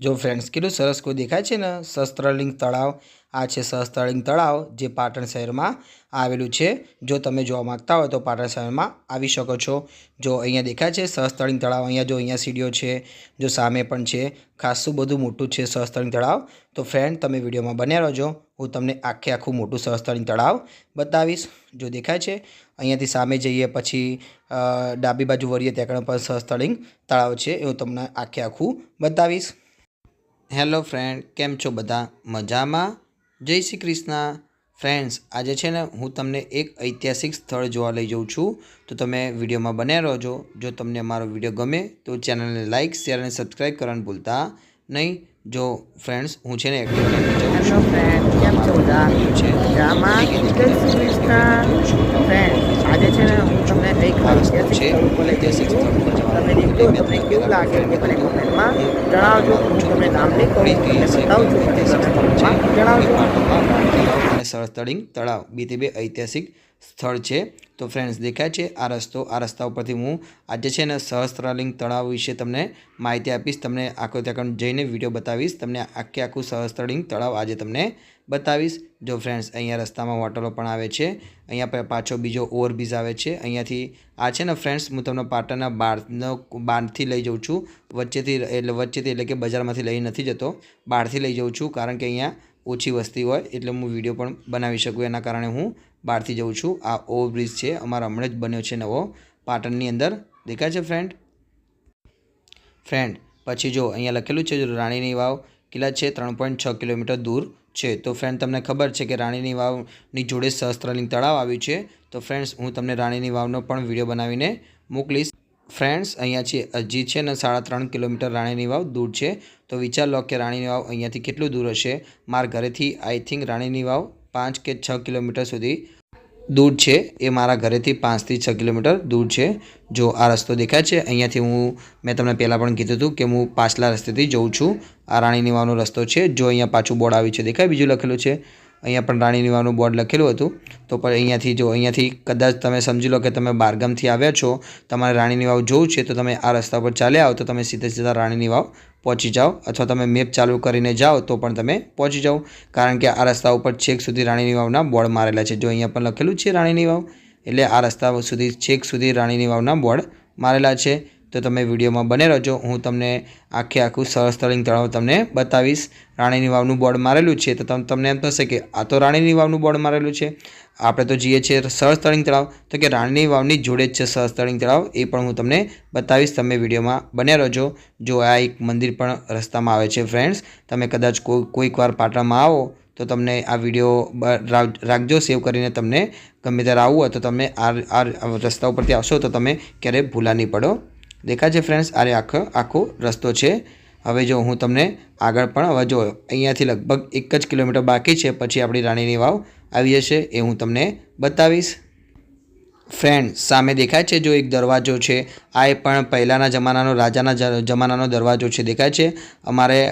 જો ફ્રેન્ડ્સ કેટલું સરસ કોઈ દેખાય છે ને? શસ્ત્રલિંગ તળાવ. આ છે સહસ્ત્રલિંગ તળાવ જે પાટણ શહેરમાં આવેલું છે. જો તમે જોવા માગતા હોય તો પાટણ શહેરમાં આવી શકો છો. જો અહીંયા દેખાય છે સહસ્ત્રલિંગ તળાવ, અહીંયા જો અહીંયા સીડીઓ છે, જો સામે પણ છે. ખાસું બધું મોટું છે સહસ્ત્રલિંગ તળાવ. તો ફ્રેન્ડ તમે વિડીયોમાં બન્યા રહેજો. હું તમને આખે આખું મોટું સહસ્ત્રલિંગ તળાવ બતાવીશ. જો દેખાય છે, અહીંયાથી સામે જઈએ પછી ડાબી બાજુ વળીએ ત્યાં પણ સહસ્ત્રલિંગ તળાવ છે. એ હું તમને આખે આખું બતાવીશ. હેલો ફ્રેન્ડ કેમ છો બધા? મજામાં? જય શ્રી કૃષ્ણ. ફ્રેન્ડ્સ આજે છે ને હું તમને એક ઐતિહાસિક સ્થળ જોવા લઈ જાઉં છું. તો તમે વિડીયોમાં બન્યા રહેજો. જો તમને અમારો વીડિયો ગમે તો ચેનલને લાઇક શેર અને સબસ્ક્રાઈબ કરવાનું ભૂલતા નહીં. જો ફ્રેન્ડ્સ હું છે ને આજે છે ને હું તમને એક ઐતિહાસિક સ્થળ તમે એટલે દેખો તમને કેવું લાગે એ મને કોમેન્ટમાં જણાવજો. હું તમને નામ નહીં કહું તમને બતાવું છું. તે કોમેન્ટમાં જણાવજો. અને સરસ્તળિંગ તળાવ. બે તે બે ઐતિહાસિક સ્થળ છે. તો ફ્રેન્ડ્સ દેખાય છે આ રસ્તો, આ રસ્તા ઉપરથી હું આજે છે ને સહસ્ત્રલિંગ તળાવ વિશે તમને માહિતી આપીશ. તમને આખો ત્યાં જઈને વીડિયો બતાવીશ. તમને આખે આખું સહસ્ત્રલિંગ તળાવ આજે તમને બતાવીશ. જો ફ્રેન્ડ્સ અહીંયા રસ્તામાં હોટલો પણ આવે છે. અહીંયા પાછો બીજો ઓવરબ્રિજ આવે છે. અહીંયાથી આ છે ને ફ્રેન્ડ્સ હું તમને પાટણના બારનો, બારથી લઈ જાઉં છું. વચ્ચેથી, એટલે વચ્ચેથી એટલે કે બજારમાંથી લઈ નથી જતો. બહારથી લઈ જાઉં છું. કારણ કે અહીંયા ઓછી વસ્તી હોય એટલે હું વીડિયો પણ બનાવી શકું. એના કારણે હું બહારથી જઉં છું. આ ઓવરબ્રિજ છે, અમારા હમણાં જ બન્યો છે નવો. પાટણની અંદર. દેખાય છે ફ્રેન્ડ ફ્રેન્ડ પછી જો, અહીંયા લખેલું છે, જો, રાણીની વાવ. કિલ્લા છે, ત્રણ પોઈન્ટ છ કિલોમીટર દૂર છે. તો ફ્રેન્ડ તમને ખબર છે કે રાણીની વાવની જોડે સહસ્ત્રલિંગ તળાવ આવ્યું છે. તો ફ્રેન્ડ્સ હું તમને રાણીની વાવનો પણ વીડિયો બનાવીને મોકલીશ. ફ્રેન્ડ્સ, અહીંયા છે હજી છે ને સાડા ત્રણ કિલોમીટર રાણીની વાવ દૂર છે. તો વિચાર લો કે રાણીની વાવ અહીંયાથી કેટલું દૂર હશે. મારા ઘરેથી આઈ થિંક રાણીની વાવ પાંચ કે છ કિલોમીટર સુધી દૂર છે. એ મારા ઘરેથી પાંચથી છ કિલોમીટર દૂર છે. જો આ રસ્તો દેખાય છે, અહીંયાથી હું, મેં તમને પહેલાં પણ કીધું હતું કે હું પાછલા રસ્તેથી જઉં છું. આ રાણીની વાવનો રસ્તો છે. જો અહીંયા પાછું બોર્ડ આવ્યું છે, દેખાય? બીજું લખેલું છે. અહીંયા પણ રાણીની વાવનું બોર્ડ લખેલું હતું. તો પણ અહીંયાથી જો, અહીંયાથી કદાચ તમે સમજી લો કે તમે બારગામથી આવ્યા છો, તમારે રાણીની વાવ જોવું છે, તો તમે આ રસ્તા પર ચાલ્યા આવો, તો તમે સીધે સીધા રાણીની વાવ પહોંચી જાઓ. અથવા તમે મેપ ચાલુ કરીને જાઓ, તો પણ તમે પહોંચી જાઓ. કારણ કે આ રસ્તા ઉપર છેક સુધી રાણીની વાવના બોર્ડ મારેલા છે. જો અહીંયા પણ લખેલું છે રાણીની વાવ એટલે આ રસ્તા સુધી, છેક સુધી રાણીની વાવના બોર્ડ મારેલા છે. તો તમે વિડીયોમાં બને રહેજો. હું તમને આખે આખું સહસ્ત્રલિંગ તળાવ તમને બતાવીશ. રાણીની વાવનું બોર્ડ મારેલું છે. તો તમ- તમને એમ થશે કે આ તો રાણીની વાવનું બોર્ડ મારેલું છે. આપણે તો જઈએ છીએ સહસ્ત્રલિંગ તળાવ. તો કે રાણીની વાવની જોડે જ છે સહસ્ત્રલિંગ તળાવ. એ પણ હું તમને બતાવીશ. તમે વિડીયોમાં બને રહેજો. જો આ એક મંદિર પણ રસ્તામાં આવે છે ફ્રેન્ડ્સ તમે કદાચ કોઈ, કોઈક વાર પાટણમાં આવો, તો તમને આ વીડિયો રાખજો. સેવ કરીને તમને ગમે ત્યારે આવવું હોય તો તમે આ આ રસ્તા ઉપરથી આવશો તો તમે ક્યારેય ભૂલા નહીં પડો. દેખાય છે ફ્રેન્ડ્સ આરે આખો આખો રસ્તો છે. હવે જો હું તમને આગળ પણ, હવે જો અહીંયાથી લગભગ એક જ કિલોમીટર બાકી છે, પછી આપણી રાણીની વાવ આવી જશે, એ હું તમને બતાવીશ. ફ્રેન્ડ સામે દેખાય છે જો એક દરવાજો છે. આ પણ પહેલાંના જમાનાનો, રાજાના જમાનાનો દરવાજો છે. દેખાય છે? અમારે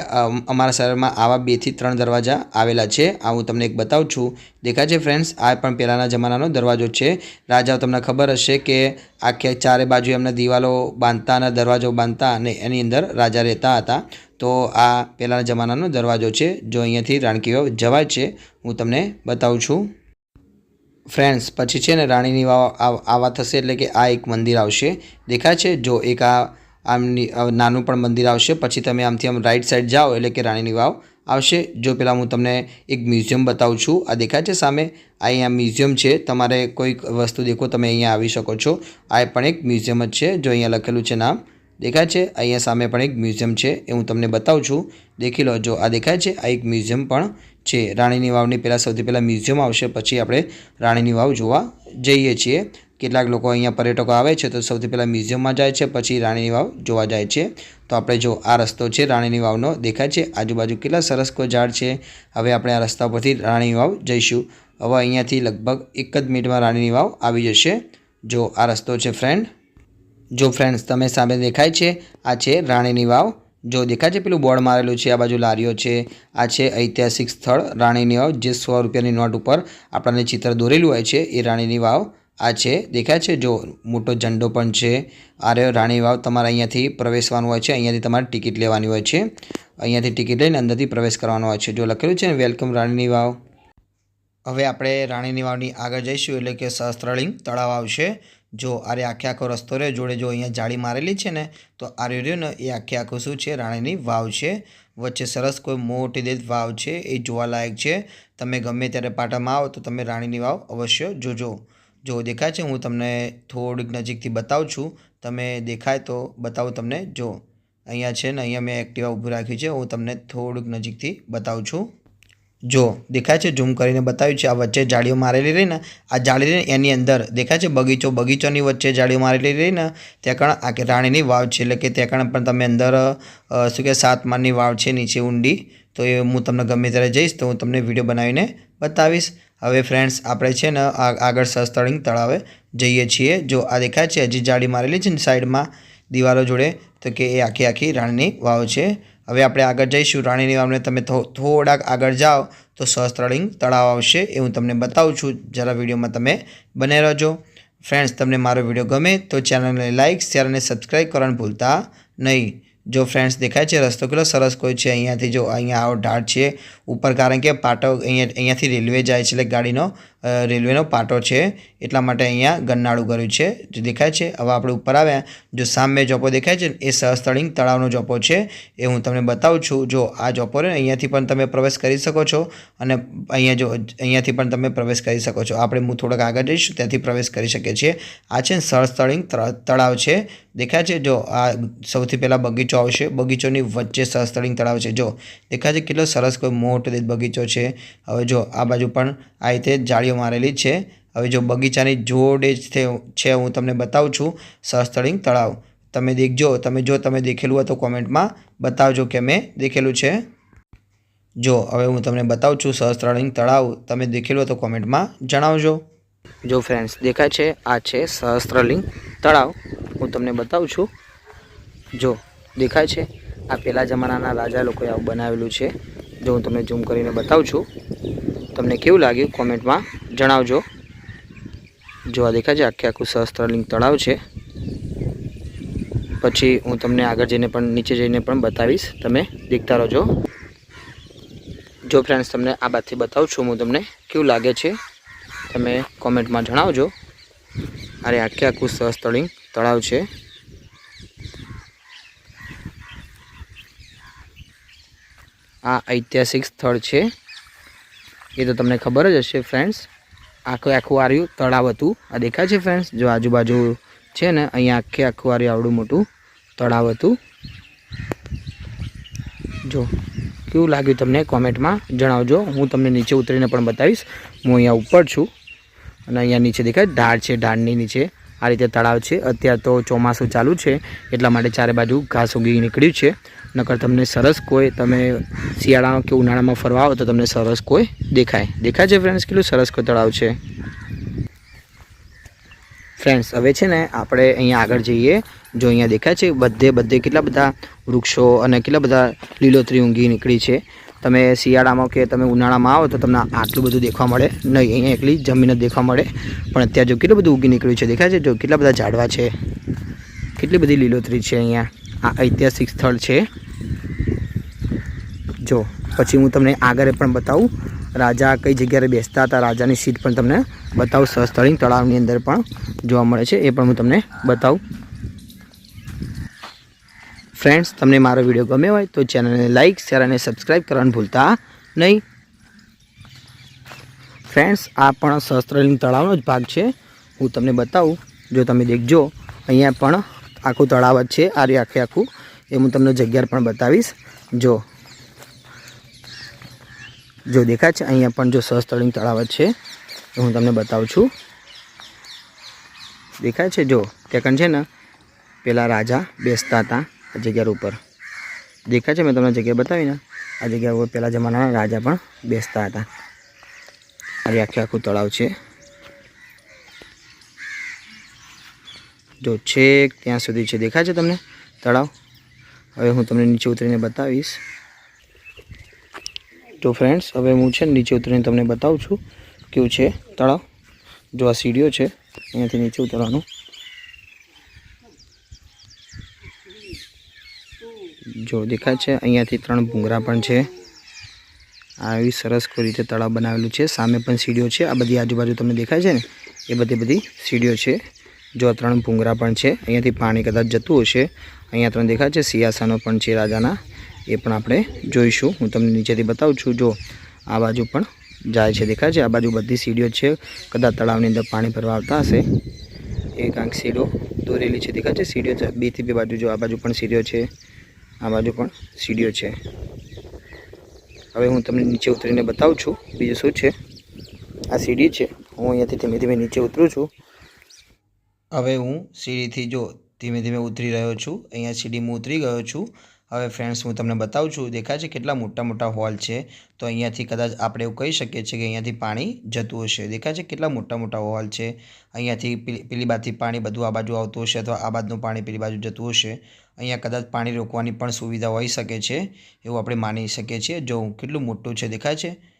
અમારા શહેરમાં આવા બેથી ત્રણ દરવાજા આવેલા છે. આ હું તમને એક બતાવું છું. દેખાય છે ફ્રેન્ડ્સ આ પણ પહેલાંના જમાનાનો દરવાજો છે. રાજાઓ, તમને ખબર હશે કે આખે ચારે બાજુ એમને દિવાલો બાંધતા અને દરવાજો બાંધતા અને એની અંદર રાજા રહેતા હતા. તો આ પહેલાંના જમાનાનો દરવાજો છે. જો અહીંયાથી રાણકીઓ જવાય છે, હું તમને બતાવું છું. ફ્રેન્ડ્સ, પછી છે ને રાણીની વાવ આવ- થશે એટલે કે આ એક મંદિર આવશે. દેખાય છે? જો એક આ આમની નાનું પણ મંદિર આવશે, પછી તમે આમથી આમ રાઈટ સાઈડ જાઓ એટલે કે રાણીની વાવ આવશે. જો પહેલાં હું તમને એક મ્યુઝિયમ બતાવું છું. આ દેખાય છે સામે? આ અહીંયા મ્યુઝિયમ છે. તમારે કોઈક વસ્તુ દેખો, તમે અહીંયા આવી શકો છો. આ પણ એક મ્યુઝિયમ જ છે, જો અહીંયા લખેલું છે નામ. દેખાય છે? અહીંયા સામે પણ એક મ્યુઝિયમ છે, એ હું તમને બતાવું છું. દેખી લો, જો આ દેખાય છે, આ એક મ્યુઝિયમ પણ છે. રાણીની વાવની પહેલાં સૌથી પહેલાં મ્યુઝિયમ આવશે, પછી આપણે રાણીની વાવ જોવા જઈએ છીએ. કેટલાક લોકો અહીંયા પર્યટકો આવે છે, તો સૌથી પહેલાં મ્યુઝિયમમાં જાય છે, પછી રાણીની વાવ જોવા જાય છે. તો આપણે જો આ રસ્તો છે, રાણીની વાવનો દેખાય છે. આજુબાજુ કેટલા સરસ કોઈ ઝાડ છે. હવે આપણે આ રસ્તા પરથી રાણીની વાવ જઈશું. હવે અહીંયાથી લગભગ એક જ મિનિટમાં રાણીની વાવ આવી જશે. જો આ રસ્તો છે ફ્રેન્ડ જો ફ્રેન્ડ્સ તમે સામે દેખાય છે, આ છે રાણીની વાવ. જો દેખાય છે પેલું બોર્ડ મારેલું છે, આ બાજુ લારીઓ છે, આ છે ઐતિહાસિક સ્થળ રાણીની વાવ, જે સો રૂપિયાની નોટ ઉપર આપણને ચિત્ર દોરેલું હોય છે, એ રાણીની વાવ. આ છે, દેખાય છે? જો મોટો ઝંડો પણ છે આ રાણી વાવ તમારે અહીંયાથી પ્રવેશવાનું હોય છે, અહીંયાથી તમારે ટિકિટ લેવાની હોય છે. અહીંયાથી ટિકિટ લઈને અંદરથી પ્રવેશ કરવાનો હોય છે. જો લખેલું છે ને, વેલકમ રાણીની વાવ. હવે આપણે રાણીની વાવની આગળ જઈશું, એટલે કે સહસ્ત્રલિંગ તળાવ આવશે. જો આરે આખે આખો રસ્તો રહ્યો, જોડે જો અહીંયા જાળી મારેલી છે ને, તો આર્યો રહ્યો ને, એ આખે આખું શું છે, રાણીની વાવ છે. વચ્ચે સરસ કોઈ મોટી દેત વાવ છે, એ જોવાલાયક છે. તમે ગમે ત્યારે પાટામાં આવો તો તમે રાણીની વાવ અવશ્ય જોજો. જો દેખાય છે, હું તમને થોડીક નજીકથી બતાવું છું. તમે દેખાય તો બતાવું તમને, જો. અહીંયા છે ને, અહીંયા મેં એક્ટિવા ઊભું રાખ્યું છે, હું તમને થોડુંક નજીકથી બતાવું છું. જો, દેખાય છે ઝૂમ કરીને બતાવ્યું છે, આ વચ્ચે જાળીઓ મારેલી રહીને, આ જાળી રહીને એની અંદર, દેખાય છે બગીચો, બગીચોની વચ્ચે જાળીઓ મારેલી રહીને, ત્યાં કણ, આ કે રાણીની વાવ છે, એટલે કે ત્યાં કણ પણ તમે અંદર શું કે સાત માળની વાવ છે, નીચે ઊંડી, તો એ હું તમને ગમે ત્યારે જઈશ, તો હું તમને વીડિયો બનાવીને બતાવીશ. હવે ફ્રેન્ડ્સ આપણે છે ને આગળ સસ્તળિંગ તળાવે જઈએ છીએ. જો આ દેખાય છે, હજી જાળી મારેલી છે ને સાઈડમાં, દિવાલો જોડે, તો કે એ આખી આખી રાણીની વાવ છે. હવે આપણે આગળ જઈશું. રાણીની વાવને તમે થોડાક આગળ જાઓ તો સહસ્ત્રલિંગ તળાવ આવશે એ હું તમને બતાવું છું. જરા વિડીયોમાં તમે બને રહેજો. ફ્રેન્ડ્સ, તમને મારો વીડિયો ગમે તો ચેનલને લાઇક શેર અને સબસ્ક્રાઈબ કરવાનું ભૂલતા નહીં. જો ફ્રેન્ડ્સ દેખાય છે, રસ્તો કેટલો સરસ કોઈ છે, અહીંયાથી જો અહીંયા આવો ઢાળ છે, ઉપર કારણ કે પાટો અહીંયા, અહીંયાથી રેલવે જાય છે એટલે ગાડીનો રેલવેનો પાટો છે. એટલા માટે અહીંયા ગન્નાળું કર્યું છે. જે દેખાય છે, હવે આપણે ઉપર આવ્યા જો સામે જોપો દેખાય છે એ સહસ્તળિંગ તળાવનો જોપો છે. એ હું તમને બતાવું છું. જો આ જોપો ને, અહીંયાથી પણ તમે પ્રવેશ કરી શકો છો. અને અહીંયા જો, અહીંયાથી પણ તમે પ્રવેશ કરી શકો છો. આપણે હું થોડાક આગળ જઈશું, ત્યાંથી પ્રવેશ કરી શકીએ છીએ. આ છે સહસ્તળિંગ તળ- તળાવ છે. દેખાય છે, જો આ સૌથી પહેલાં બગીચો આવશે. બગીચોની વચ્ચે સહસ્તળિંગ તળાવ છે. જો દેખાય છે, કેટલો સરસ કોઈ મોટો બગીચો છે. હવે જો આ બાજુ પણ આ રીતે જાળીઓ મારેલી છે. હવે જો બગીચાની જોડે જ છે હું તમને બતાવું છું. સહસ્તળિંગ તળાવ. તમે દેખજો, તમે જો તમે દેખેલું હોય તો કોમેન્ટમાં બતાવજો કે મેં દેખેલું છે. જો, હવે હું તમને બતાવું છું સહસ્ત્રલિંગ તળાવ. તમે દેખેલું હોય તો કોમેન્ટમાં જણાવજો. જો ફ્રેન્ડ્સ, દેખાય છે, આ છે સહસ્ત્રલિંગ તળાવ. હું તમને બતાવું છું. જો, દેખાય છે, આ પહેલા જમાનાના રાજા લોકોએ આવું બનાવેલું છે. જો હું તમને ઝૂમ કરીને બતાવું છું. તમને કેવું લાગ્યું કોમેન્ટમાં જણાવજો. જોવા દેખાય છે આખે આખું સહસ્ત્રલિંગ તળાવ છે. પછી હું તમને આગળ જઈને પણ નીચે જઈને પણ બતાવીશ. તમે દેખતા રહેજો. જો ફ્રેન્ડ્સ તમને આ બાજુથી બતાવું છું હું તમને કેવું લાગે છે, તમે કોમેન્ટમાં જણાવજો. અરે આખે આખું સહસ્તળિંગ તળાવ છે. આ ઐતિહાસિક સ્થળ છે. એ તો તમને ખબર જ હશે ફ્રેન્ડ્સ આખું આખું આર્યું તળાવ હતું. આ દેખાય છે ફ્રેન્ડ્સ જો આજુબાજુ છે ને, અહીંયા આખે આખું આર્યું આવડું મોટું તળાવ હતું. જો, કેવું લાગ્યું તમને કોમેન્ટમાં જણાવજો. હું તમને નીચે ઉતરીને પણ બતાવીશ. હું અહીંયા ઉપર છું. અને અહીંયા નીચે દેખાય, ઢાળ છે, ઢાળની નીચે. આ રીતે તળાવ છે. અત્યારે તો ચોમાસું ચાલુ છે, એટલા માટે ચારે બાજુ ઘાસ ઉગી નીકળ્યું છે. નકર તમને સરસ કોઈ તમે શિયાળામાં કે ઉનાળામાં ફરવા આવો તો તમને સરસ કોઈ દેખાય. દેખાય છે ફ્રેન્ડ્સ કેટલું સરસ કોઈ તળાવ છે. ફ્રેન્ડ્સ હવે છે ને આપણે અહીંયા આગળ જઈએ. જો અહીંયા દેખાય છે, બધે બધે કેટલા બધા વૃક્ષો અને કેટલા બધા લીલોતરી ઊંઘી નીકળી છે. તમે શિયાળામાં કે તમે ઉનાળામાં આવો તો તમને આટલું બધું દેખવા મળે. નહીં, અહીંયા એકલી જમીન જ દેખવા મળે. પણ અત્યારે જો કેટલું બધું ઉગી નીકળ્યું છે, દેખાય છે? જો કેટલા બધા ઝાડવા છે? કેટલી બધી લીલોતરી છે અહીંયા? આ ઐતિહાસિક સ્થળ છે. જો, પછી હું તમને આગળ પણ બતાવું. રાજા કઈ જગ્યાએ બેસતા હતા, રાજાની સીટ પણ તમને બતાવું. સહસ્તળિંગ તળાવની અંદર પણ જોવા મળે છે. એ પણ હું તમને બતાવું. ફ્રેન્ડ્સ તમને મારો વીડિયો ગમ્યો હોય તો ચેનલને લાઇક શેર અને સબસ્ક્રાઈબ કરવાનું ભૂલતા નહીં. ફ્રેન્ડ્સ આ પણ સહસ્ત્રલિંગ તળાવનો જ ભાગ છે. હું તમને બતાવું, જો તમે દેખજો, અહીંયા પણ આખું તળાવ જ છે, આ આખે આખું. એ હું તમને જગ્યા પણ બતાવીશ. જો જો દેખાય છે, અહીંયા પણ જો સહસ્ત્રલિંગ તળાવ જ છે, એ હું તમને બતાવું છું. દેખાય છે, જો, ત્યાં છે ને, પેલા રાજા બેસતા હતા. જગ્યા ઉપર. દેખાય છે મેં તમને જગ્યા બતાવીને? આ જગ્યા ઉપર પહેલાં જમાનાના રાજા પણ બેસતા હતા. અરે આખે આખું તળાવ છે. જો છેક ત્યાં સુધી છે. દેખાય છે તમને તળાવ? હવે હું તમને નીચે ઉતરીને બતાવીશ. તો ફ્રેન્ડ્સ હવે હું છે નીચે ઉતરીને તમને બતાવું છું કેવું છે તળાવ. જો આ સીડીઓ છે, અહીંયાથી નીચે ઉતરવાનું. જો દેખાય છે, અહીંયાથી ત્રણ ભૂંગરા પણ છે. આવી સરસ કોઈ રીતે તળાવ બનાવેલું છે. સામે પણ સીડીઓ છે. આ બધી આજુબાજુ તમને દેખાય છે ને? એ બધી બધી સીડીઓ છે. જો ત્રણ ભૂંગરા પણ છે, અહીંયાથી પાણી કદાચ જતું હશે. અહીંયા ત્રણ દેખાય છે સિયાસાનો પણ છે રાજાના. એ પણ આપણે જોઈશું. હું તમને નીચેથી બતાવું છું. જો આ બાજુ પણ જાય છે, દેખાય છે. આ બાજુ બધી સીડીઓ છે. કદાચ તળાવની અંદર પાણી ભરવા આવતા હશે. એક કાંઈક સીડીઓ દોરેલી છે, દેખાય છે. સીડીઓ બેથી બે બાજુ જો આ બાજુ પણ સીડીઓ છે. આ બાજુ પણ સીડીઓ છે. હવે હું તમને નીચે ઉતરીને બતાવું છું. બીજું શું છે? આ સીડી છે. હું અહીંયાથી ધીમે ધીમે નીચે ઉતરું છું. હવે હું સીડીથી જો ધીમે ધીમે ઉતરી રહ્યો છું. અહીંયા સીડી હું ઉતરી ગયો છું. હવે ફ્રેન્ડ્સ હું તમને બતાવું છું, દેખાય છે કેટલા મોટા મોટા હોલ છે? તો અહીંયાથી કદાચ આપણે એવું કહી શકીએ છીએ કે અહીંયાથી પાણી જતું હશે. દેખાય છે કેટલા મોટા મોટા હોલ છે? અહીંયાથી પેલી બાજુથી પાણી બધું આ બાજુ આવતું હશે અથવા આ બાજુનું પાણી પેલી બાજુ જતું હશે. અહીંયા કદાચ પાણી રોકવાની પણ સુવિધા હોઈ શકે છે, એવું આપણે માની શકીએ છીએ. જો કેટલું મોટું છે, દેખાય છે?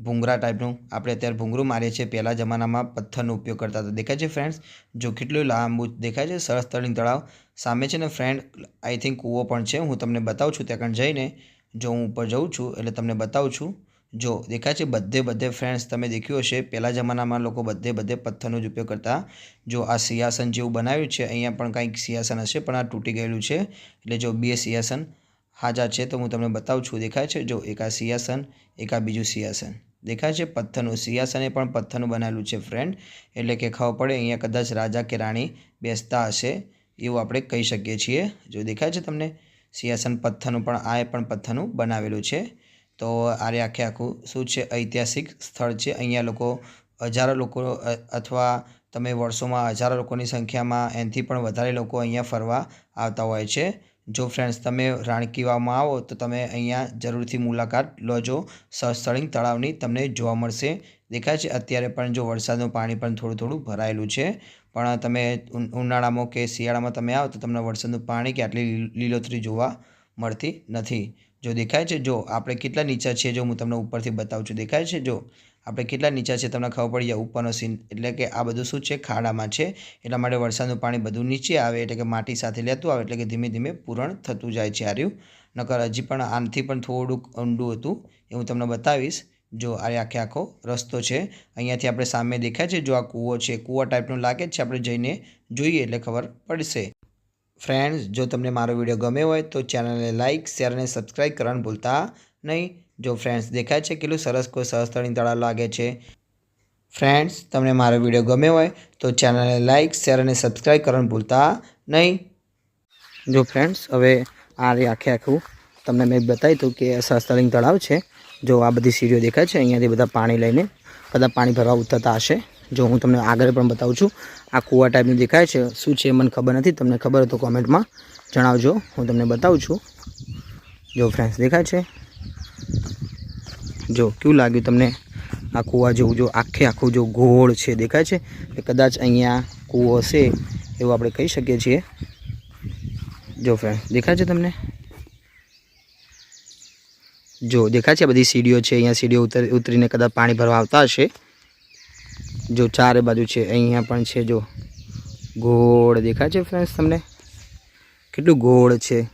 ભૂંગરા ટાઈપનું આપણે અત્યારે ભૂંગરું મારીએ છીએ. પહેલાં જમાનામાં પથ્થરનો ઉપયોગ કરતા હતા. દેખાય છે ફ્રેન્ડ્સ જો કેટલું લાંબુ દેખાય છે, સરસ તળીન તળાવ. સામે છે ને ફ્રેન્ડ આઈ થિંક કૂવો પણ છે. હું તમને બતાવું છું ત્યાં જઈને. જો હું ઉપર જઉં છું, એટલે તમને બતાવું છું. જો દેખાય છે બધે બધે ફ્રેન્ડ્સ તમે દેખ્યું હશે. પહેલાં જમાનામાં લોકો બધે બધે પથ્થરનો જ ઉપયોગ કરતા. જો આ સિંહાસન જેવું બનાવ્યું છે, અહીંયા પણ કંઈક સિંહાસન હશે, પણ આ તૂટી ગયેલું છે. એટલે જો બે સિંહાસન હાજા છે, તો હું તમને બતાવું છું. દેખાય છે જો એક આ સિંહાસન, એક આ બીજું સિંહાસન. દેખાય છે પથ્થરનું. સિંહાસને પણ પથ્થરનું બનાવેલું છે ફ્રેન્ડ એટલે કે ખબર પડે, અહીંયા કદાચ રાજા કે રાણી બેસતા હશે એવું આપણે કહી શકીએ છીએ. જો દેખાય છે તમને, સિંહાસન પથ્થરનું પણ, આ પણ પથ્થરનું બનાવેલું છે. તો આરે આખે આખું શું છે? ઐતિહાસિક સ્થળ છે. અહીંયા લોકો, હજારો લોકો અથવા તમે વર્ષોમાં હજારો લોકોની સંખ્યામાં એનાથી પણ વધારે લોકો અહીંયા ફરવા આવતા હોય છે. જો ફ્રેન્ડ્સ તમે રાણકી વાવમાં આવો તો તમે અહીંયા જરૂરથી મુલાકાત લોજો. સહસ્તળિંગ તળાવની તમને જોવા મળશે. દેખાય છે અત્યારે પણ જો વરસાદનું પાણી પણ થોડું થોડું ભરાયેલું છે. પણ તમે ઉનાળામાં કે શિયાળામાં તમે આવો તો તમને વરસાદનું પાણી કે આટલી લીલોતરી જોવા મળતી નથી. જો દેખાય છે જો આપણે કેટલા નીચા છીએ જો હું તમને ઉપરથી બતાવું છું. દેખાય છે જો આપણે કેટલા નીચા છે તમને ખબર પડી જાય, ઉપરનો સીન. એટલે કે આ બધું શું છે? ખાડામાં છે. એટલા માટે વરસાદનું પાણી બધું નીચે આવે, એટલે કે માટી સાથે લેતું આવે, એટલે કે ધીમે ધીમે પૂરણ થતું જાય છે આર્યું. નકર હજી પણ આનાથી પણ થોડુંક ઊંડું હતું, એ હું તમને બતાવીશ. જો આ આખે આખો રસ્તો છે. અહીંયાથી આપણે સામે દેખાય છે, જો આ કૂવો છે. કૂવા ટાઈપનું લાગે છે, આપણે જઈને જોઈએ એટલે ખબર પડશે. ફ્રેન્ડ્સ, જો તમને મારો વીડિયો ગમ્યો હોય તો ચેનલને લાઇક શેર અને સબસ્ક્રાઈબ કરવાનું ભૂલતા નહીં. જો ફ્રેન્ડ્સ દેખાય છે કેટલું સરસ, કોઈ સહસ્તળીન તળાવ લાગે છે. ફ્રેન્ડ્સ તમને મારો વીડિયો ગમ્યો હોય તો ચેનલને લાઇક શેર અને સબસ્ક્રાઈબ કરવાનું ભૂલતા નહીં. જો ફ્રેન્ડ્સ હવે આ આખે આખું. તમને મેં બતાવ્યું હતું કે સહસ્તલિંગ તળાવ છે. જો આ બધી સીડીઓ દેખાય છે, અહીંયાથી બધા પાણી લઈને બધા પાણી ભરવા ઉતરતા હશે. જો હું તમને આગળ પણ બતાવું છું, આ કૂવા ટાઈપનું દેખાય છે. શું છે મને ખબર નથી, તમને ખબર હોય તો કોમેન્ટમાં જણાવજો. હું તમને બતાવું છું. જો ફ્રેન્ડ્સ દેખાય છે. જો, કેવું લાગ્યું તમને? આ કૂવા જેવું જો, આખે આખું જો ગોળ છે, દેખાય છે? કદાચ અહીંયા કૂવો હશે એવું આપણે કહી શકીએ છીએ? જો ફ્રેન્ડ દેખાય છે તમને? જો, દેખાય છે બધી સીડીઓ છે, અહીંયા સીડીઓ ઉતર, ઉતરીને કદાચ પાણી ભરવા આવતા હશે. જો, ચારે બાજુ છે, અહીંયા પણ છે, જો. ગોળ, દેખાય છે ફ્રેન્ડ્સ તમને? કેટલું ગોળ છે.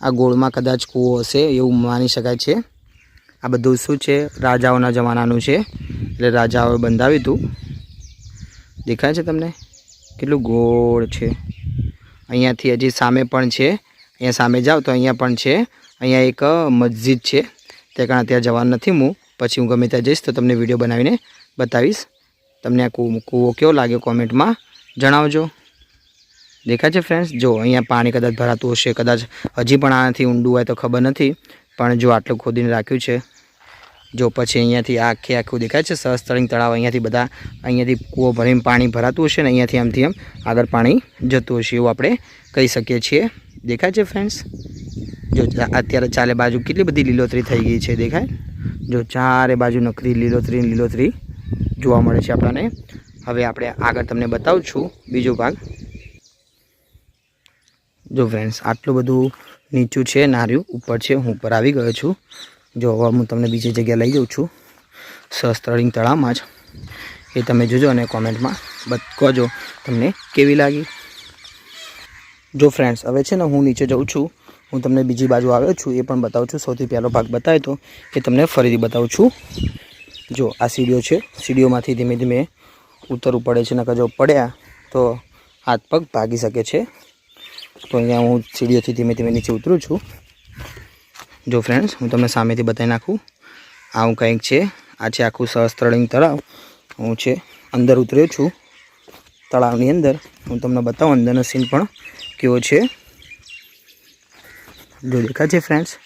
આ ગોળમાં કદાચ કૂવો હશે એવું માની શકાય છે. આ બધું શું છે? રાજાઓના જમાનાનું છે. એટલે રાજાઓએ બંધાવ્યું હતું દેખાય છે તમને? કેટલું ગોળ છે. અહીંયાથી હજી સામે પણ છે. અહીંયા સામે જાઓ તો અહીંયા પણ છે. અહીંયા એક મસ્જિદ છે. તે કારણ ત્યાં જવાનું નથી હું પછી હું ગમે ત્યાં જઈશ તો તમને વીડિયો બનાવીને બતાવીશ. તમને આ કૂવો કૂવો કેવો લાગ્યો કોમેન્ટમાં જણાવજો. દેખાય છે ફ્રેન્ડ્સ જો અહીંયા પાણી કદાચ ભરાતું હશે, કદાચ હજી પણ આનાથી ઊંડું હોય તો ખબર નથી. પણ જો આટલું ખોદીને રાખ્યું છે, જો પછી અહીંયાથી આખે આખું દેખાય છે સહસ્તળિંગ તળાવ અહીંયાથી બધા, અહીંયાથી કૂવો ભરીને પાણી ભરાતું હશે ને અહીંયાથી આમથી આમ આગળ પાણી જતું હશે એવું આપણે કહી શકીએ છીએ. દેખાય છે ફ્રેન્ડ્સ જો અત્યારે ચારે બાજુ કેટલી બધી લીલોતરી થઈ ગઈ છે, દેખાય? જો ચારે બાજુ નકરી લીલોતરી લીલોતરી જોવા મળે છે આપણને. હવે આપણે આગળ તમને બતાવું છું બીજો ભાગ. જો ફ્રેન્ડ્સ આટલું બધું નીચું છે, નાર્યું, ઉપર છે, હું ઉપર આવી ગયો છું. જો, હવે હું તમને બીજી જગ્યાએ લઈ જાઉં છું. સહસ્ત્રલિંગ તળાવમાં જ. એ તમે જોજો અને કોમેન્ટમાં બત, કહેજો તમને કેવી લાગી. જો ફ્રેન્ડ્સ હવે છે ને હું નીચે જાઉં છું. હું તમને બીજી બાજુ આવ્યો છું, એ પણ બતાવું છું. સૌથી પહેલો ભાગ બતાવ્યો તો એ તમને ફરીથી બતાવું છું. જો, આ સીડીઓ છે. સીડીઓમાંથી ધીમે ધીમે ઉતરવું પડે છે, નકર જો પડ્યા તો હાથ પગ ભાગી શકે છે. તો અહીંયા હું સીડીઓથી ધીમે ધીમે નીચે ઉતરું છું. જો ફ્રેન્ડ્સ હું તમને સામેથી બતાવી નાખું. આવું કંઈક છે. આ છે આખું સહસ્ત્રલિંગ તળાવ. હું છે અંદર ઉતર્યો છું. તળાવની અંદર. હું તમને બતાવું અંદરનો સીન પણ કેવો છે. જો દેખાય છે ફ્રેન્ડ્સ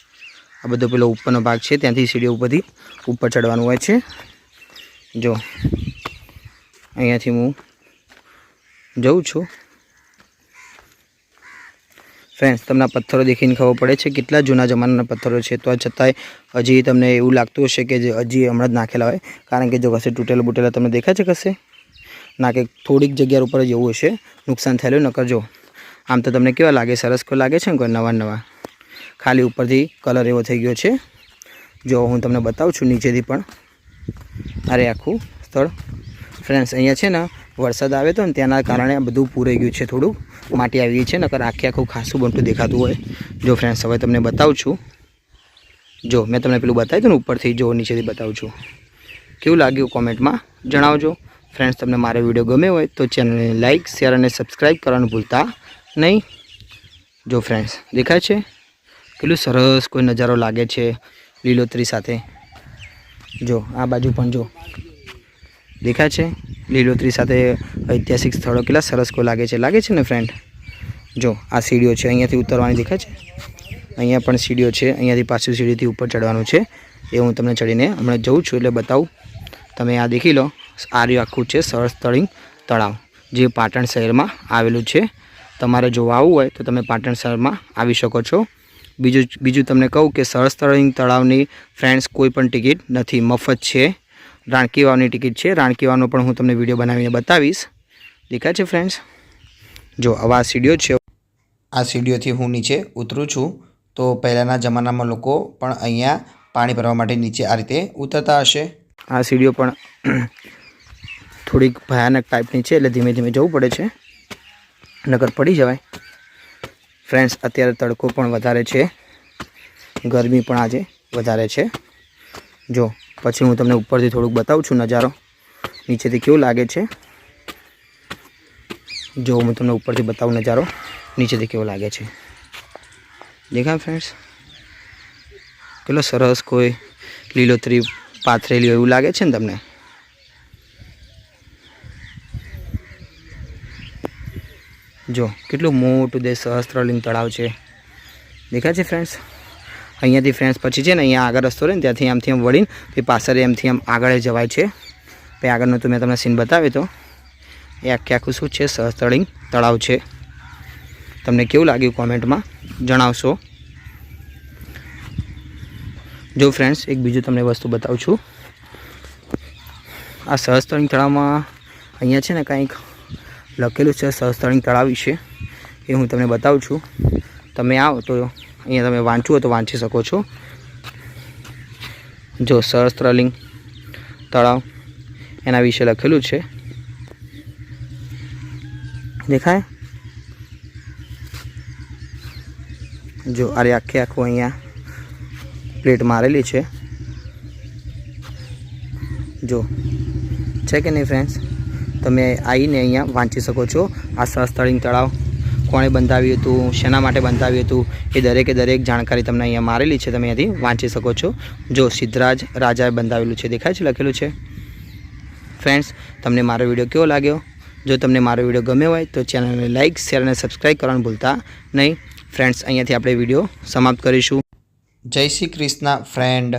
આ બધો પેલો ઉપરનો ભાગ છે. ત્યાંથી સીડીઓ ઉપરથી ઉપર ચડવાનું હોય છે. જો અહીંયાથી હું જઉં છું. ફ્રેન્ડ્સ તમને પથ્થરો દેખીને ખબર પડે છે કેટલા જૂના જમાનાના પથ્થરો છે. તો છતાંય હજી તમને એવું લાગતું હશે કે હજી હમણાં જ નાખેલા હોય. કારણ કે જો કશે તૂટેલા બૂટેલા તમને દેખાય છે કશે? ના, કે થોડીક જગ્યા ઉપર જ એવું હશે. નુકસાન થયેલું નકર જો. આમ તો તમને કેવા લાગે? સરસ કોઈ લાગે છે ને કોઈ નવા નવા? ખાલી ઉપરથી કલર એવો થઈ ગયો છે. જો હું તમને બતાવું છું નીચેથી પણ. અરે, આખું સ્થળ. ફ્રેન્ડ્સ અહીંયા છે ને વરસાદ આવે તો ને તેના કારણે બધું પૂરાઈ ગયું છે થોડું. માટી આવી છે, નકર આખે આખું ખાસું બનતું દેખાતું હોય. જો ફ્રેન્ડ્સ હવે તમને બતાવું છું. જો, મેં તમને પેલું બતાવ્યું હતું ને ઉપરથી, જો નીચેથી બતાવું છું. કેવું લાગ્યું કોમેન્ટમાં જણાવજો. ફ્રેન્ડ્સ તમને મારો વીડિયો ગમે હોય તો ચેનલને લાઇક શેર અને સબસ્ક્રાઈબ કરવાનું ભૂલતા નહીં. જો ફ્રેન્ડ્સ દેખાય છે? કેટલું સરસ કોઈ નજારો લાગે છે લીલોતરી સાથે. જો, આ બાજુ પણ જો. દેખાય છે? લીલોતરી સાથે ઐતિહાસિક સ્થળો કેટલા સરસ કો લાગે છે? લાગે છે ને ફ્રેન્ડ જો, આ સીડીઓ છે, અહીંયાથી ઉતરવાની દેખાય છે? અહીંયા પણ સીડીઓ છે, અહીંયાથી પાછું સીડીથી ઉપર ચડવાનું છે. એ હું તમને ચડીને હમણાં જઉં છું, એટલે બતાવું. તમે આ દેખી લો, આ આખું છે સરસ્થળિંગ તળાવ, જે પાટણ શહેરમાં આવેલું છે. તમારે જોવા આવવું હોય, તો તમે પાટણ શહેરમાં આવી શકો છો. બીજું બીજું તમને કહું કે સરસ્થળિંગ તળાવની ફ્રેન્ડ્સ કોઈ પણ ટિકિટ નથી, મફત છે. રાણકી વાવની ટિકિટ છે. રાણકી વાવનો પણ હું તમને વીડિયો બનાવીને બતાવીશ. દેખાય છે ફ્રેન્ડ્સ જો આવા આ સીડીઓ છે. આ સીડીઓથી હું નીચે ઉતરું છું. તો પહેલાંના જમાનામાં લોકો પણ અહીંયા પાણી ભરવા માટે નીચે આ રીતે ઉતરતા હશે. આ સીડીઓ પણ થોડીક ભયાનક ટાઈપની છે. એટલે ધીમે ધીમે જવું પડે છે. નગર પડી જવાય. ફ્રેન્ડ્સ અત્યારે તડકો પણ વધારે છે. ગરમી પણ આજે વધારે છે. જો પછી હું તમને ઉપરથી થોડુંક બતાવું છું નજારો. નીચેથી કેવું લાગે છે? જો હું તમને ઉપરથી બતાવું નજારો, નીચેથી કેવો લાગે છે. દેખાય ફ્રેન્ડ્સ કેટલો સરસ કોઈ લીલોતરી પાથરેલી એવું લાગે છે ને તમને? જો, કેટલું મોટું દેશ, સહસ્ત્રલિંગ તળાવ છે. દેખાય છે ફ્રેન્ડ્સ અહીંયાથી ફ્રેન્ડ્સ પછી છે ને અહીંયા આગળ રસ્તો રહે ને ત્યાંથી આમથી આમ વળીને પછી પાછળ એમથી આમ આગળ જવાય છે. પછી આગળનું તો મેં તમને સીન બતાવ્યો તો. એ આખે આખું શું છે? સહસ્ત્રલિંગ તળાવ છે. તમને કેવું લાગ્યું કોમેન્ટમાં જણાવશો. જો ફ્રેન્ડ્સ એક બીજું તમને વસ્તુ બતાવું છું. આ સહસ્ત્રલિંગ તળાવમાં અહીંયા છે ને કંઈક લખેલું છે સહસ્ત્રલિંગ તળાવ વિશે. એ હું તમને બતાવું છું. તમે આવો તો અહીંયા તમે વાંચવું હોય તો વાંચી શકો છો. જો સહસ્ત્રલિંગ તળાવ એના વિશે લખેલું છે. દેખાય? જો અરે આખે આખું અહીંયા પ્લેટ મારેલી છે. જો, છે કે નહીં ફ્રેન્ડ્સ તમે આવીને અહીંયા વાંચી શકો છો. આ સહસ્ત્રલિંગ તળાવ કોણે બંધાવ્યું હતું? શેના માટે બંધાવ્યું હતું? એ દરેકે દરેક જાણકારી તમને અહીંયા મારેલી છે. તમે અહીંયાથી વાંચી શકો છો. જો સિદ્ધરાજ રાજાએ બંધાવેલું છે. દેખાય છે લખેલું છે? ફ્રેન્ડ્સ, તમને મારો વીડિયો કેવો લાગ્યો? જો તમને મારો વીડિયો ગમ્યો હોય તો ચેનલને લાઇક શેર અને સબસ્ક્રાઈબ કરવાનું ભૂલતા નહીં. ફ્રેન્ડ્સ, અહીંયાથી આપણે વીડિયો સમાપ્ત કરીશું. જય શ્રી કૃષ્ણ, ફ્રેન્ડ.